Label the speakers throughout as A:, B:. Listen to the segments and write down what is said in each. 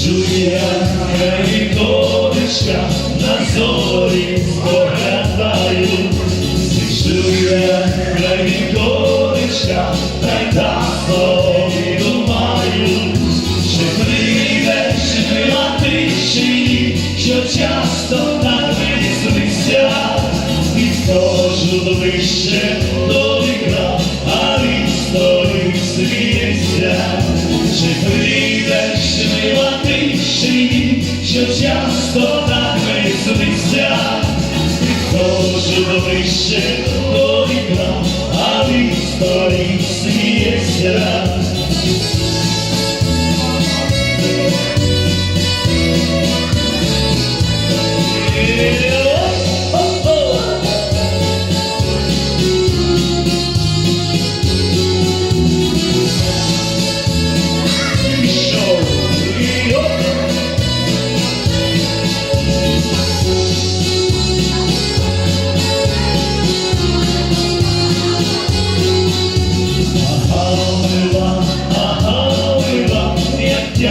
A: Чує мені донечка, на зорі поглядаю, чує мені донечка, та собі думаю, чи прийдеш ми на що часто так і хто вище до. Підходжу ближче до вікна, а він стоїть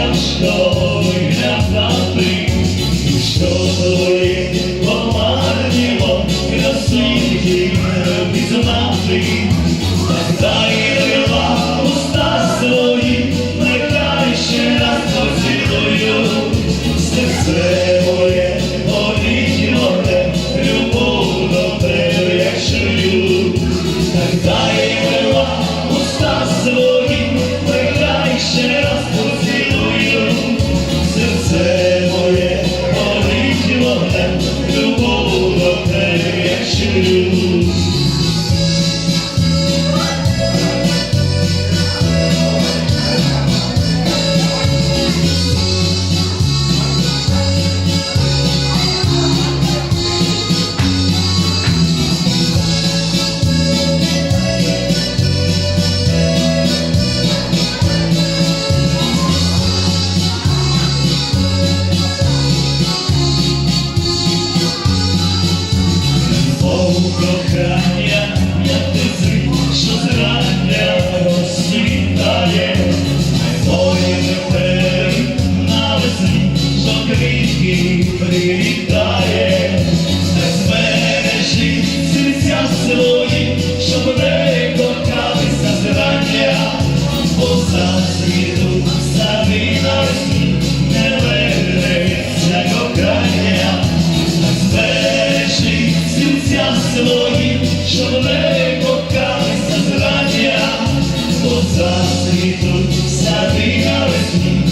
A: тяжко виглядати, що твоє помарніло, be vou tocar. Свої, щоб не кохалися зрання, бо завжди тут сади навесні не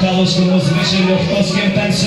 B: Kalusz Gumus, Michel Lewkowskiem tańczy.